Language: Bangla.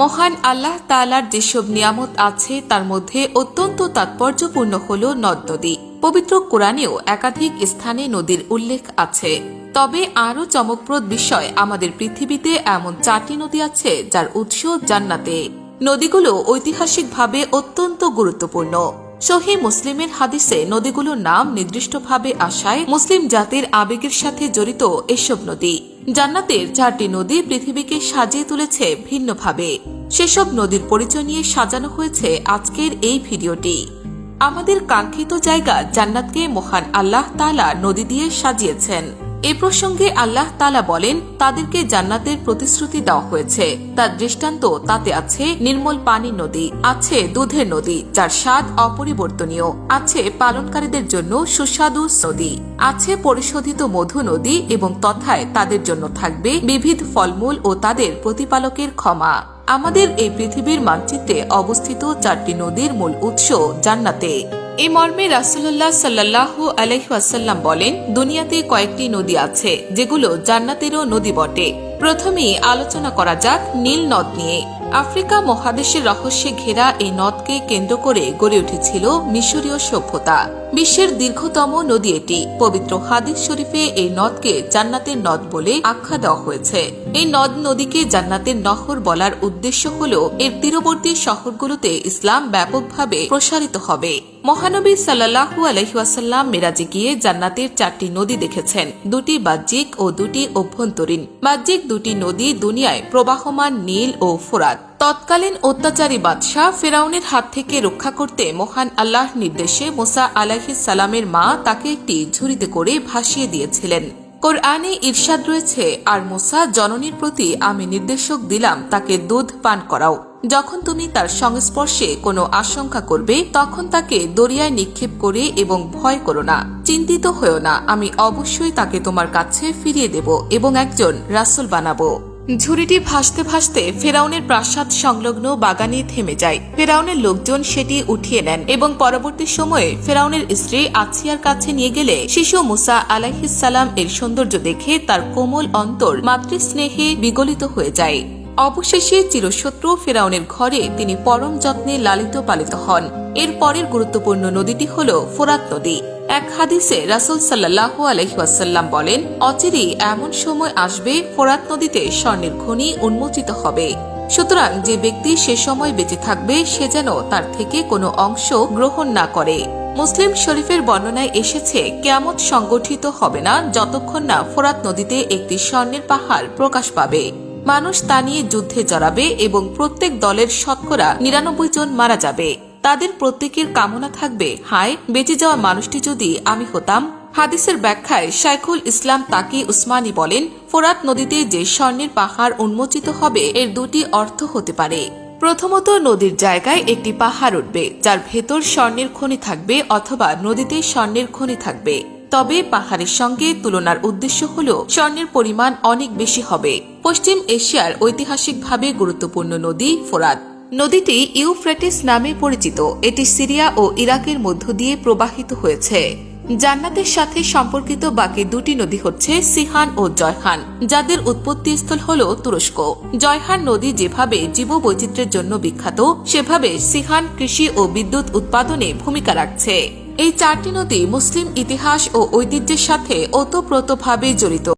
মহান আল্লাহ তালার যেসব নিয়ামত আছে, তার মধ্যে অত্যন্ত তাৎপর্যপূর্ণ হল নদ নদী পবিত্র কোরআনেও একাধিক স্থানে নদীর উল্লেখ আছে। তবে আরও চমকপ্রদ বিষয়, আমাদের পৃথিবীতে এমন চারটি নদী আছে, যার উৎস জান্নাতে। নদীগুলো ঐতিহাসিকভাবে অত্যন্ত গুরুত্বপূর্ণ। সহি মুসলিমের হাদিসে নদীগুলোর নাম নির্দিষ্টভাবে আসায় মুসলিম জাতির আবেগের সাথে জড়িত এসব নদী। জান্নাতের চারটি নদী পৃথিবীকে সাজিয়ে তুলেছে ভিন্নভাবে। সেসব নদীর পরিচয় নিয়ে সাজানো হয়েছে আজকের এই ভিডিওটি। আমাদের কাঙ্ক্ষিত জায়গা জান্নাতকে মহান আল্লাহ তালা নদী দিয়ে সাজিয়েছেন। এ প্রসঙ্গে আল্লাহ তালা বলেন, তাদেরকে জান্নাতের প্রতিশ্রুতি দেওয়া হয়েছে। তার দৃষ্টান্ত তাতে আছে নির্মল পানি নদী, আছে দুধের নদী, যার স্বাদ অপরিবর্তনীয়, আছে পালনকারীদের জন্য সুস্বাদু নদী, আছে পরিশোধিত মধু নদী এবং তথায় তাদের জন্য থাকবে বিবিধ ফলমূল ও তাদের প্রতিপালকের ক্ষমা। আমাদের এই পৃথিবীর মানচিত্রে অবস্থিত চারটি নদীর মূল উৎস জান্নাতে। এই মর্মে রাসুল্লাহ সাল্লাহ আলহাসাল্লাম বলেন দুনিয়াতে কয়েকটি নদী আছে যেগুলো জান্নাতেরও নদী বটে। প্রথমেই আলোচনা করা যাক নীল নদ নিয়ে। আফ্রিকা মহাদেশের রহস্যে ঘেরা এই নদকে কেন্দ্র করে গড়ে উঠেছিল মিশরীয় সভ্যতা। বিশ্বের দীর্ঘতম নদী এটি। পবিত্র হাদিস শরীফে এই নদকে জান্নাতের নদ বলে আখ্যা দেওয়া হয়েছে। এই নদ নদীকে জান্নাতের নহর বলার উদ্দেশ্য হল এর তীরবর্তী শহরগুলোতে ইসলাম ব্যাপকভাবে প্রসারিত হবে। মহানবী সাল্লাহু আলহিহাসাল্লাম মেরাজে গিয়ে জান্নাতের চারটি নদী দেখেছেন। দুটি বাহ্যিক ও দুটি অভ্যন্তরীণ। বাহ্যিক দুটি নদী দুনিয়ায় প্রবাহমান নীল ও ফোরাত। তৎকালীন অত্যাচারী বাদশাহ ফেরাউনের হাত থেকে রক্ষা করতে মহান আল্লাহর নির্দেশে মোসা আলাহিস সালামের মা তাকে একটি ঝুড়িতে করে ভাসিয়ে দিয়েছিলেন। কোরআনে ইরশাদ রয়েছে, আর মোসা জননীর প্রতি আমি নির্দেশক দিলাম, তাকে দুধ পান করাও। যখন তুমি তার সংস্পর্শে কোনো আশঙ্কা করবে, তখন তাকে দরিয়ায় নিক্ষেপ করে এবং ভয় করো না। চিন্তিত হয়েও না, আমি অবশ্যই তাকে তোমার কাছে ফিরিয়ে দেব এবং একজন রাসুল বানাবো। ঝুড়িটি ভাসতে ভাসতে ফেরাউনের প্রাসাদ সংলগ্ন বাগানে থেমে যায়। ফেরাউনের লোকজন সেটি উঠিয়ে নেন এবং পরবর্তী সময়ে ফেরাউনের স্ত্রী আছিয়ার কাছে নিয়ে গেলে শিশু মুসা আলাহিসাল্লাম এর সৌন্দর্য দেখে তার কোমল অন্তর মাতৃস্নেহে বিগলিত হয়ে যায়। অবশেষে চিরশত্রু ফেরাউনের ঘরে তিনি পরম যত্নে লালিত পালিত হন। এর পরের গুরুত্বপূর্ণ নদীটি হল ফোরাত নদী। এক হাদিসে রাসুল সাল্লাহ আলহিহাসাল্লাম বলেন অচিরে এমন সময় আসবে ফোরাত নদীতে স্বর্ণের খনি উন্মোচিত হবে। সুতরাং যে ব্যক্তি সে সময় বেঁচে থাকবে, সে যেন তার থেকে কোনো অংশ গ্রহণ না করে। মুসলিম শরীফের বর্ণনায় এসেছে, কেয়ামত সংগঠিত হবে না যতক্ষণ না ফোরাত নদীতে একটি স্বর্ণের পাহাড় প্রকাশ পাবে। মানুষ তা নিয়ে যুদ্ধে জড়াবে এবং প্রত্যেক দলের শতকরা নিরানব্বই জন মারা যাবে। তাদের প্রত্যেকের কামনা থাকবে। হায়, বেঁচে যাওয়া মানুষটি যদি আমি হতাম? হাদিসের ব্যাখ্যায় শাইখুল ইসলাম তাকি উসমানী বলেন, ফোরাত নদীতে যে স্বর্ণের পাহাড় উন্মোচিত হবে, এর দুটি অর্থ হতে পারে। প্রথমত, নদীর জায়গায় একটি পাহাড় উঠবে, যার ভেতর স্বর্ণের খনি থাকবে অথবা নদীতে স্বর্ণের খনি থাকবে। তবে পাহাড়ের সঙ্গে তুলনার উদ্দেশ্য হল, স্বর্ণের পরিমাণ অনেক বেশি হবে। পশ্চিম এশিয়ার ঐতিহাসিকভাবে গুরুত্বপূর্ণ নদী ফোরাত। নদীটি ইউফ্রেটিস নামে পরিচিত। এটি সিরিয়া ও ইরাকের মধ্য দিয়ে প্রবাহিত হয়েছে। জান্নাতের সাথে সম্পর্কিত বাকি দুটি নদী হচ্ছে সিহান ও জয়হান, যাদের উৎপত্তিস্থল হল তুরস্ক। জয়হান নদী যেভাবে জীববৈচিত্র্যের জন্য বিখ্যাত, সেভাবে সিহান কৃষি ও বিদ্যুৎ উৎপাদনে ভূমিকা রাখছে। এই চারটি নদী মুসলিম ইতিহাস ও ঐতিহ্যের সাথে ওতপ্রোতভাবে জড়িত।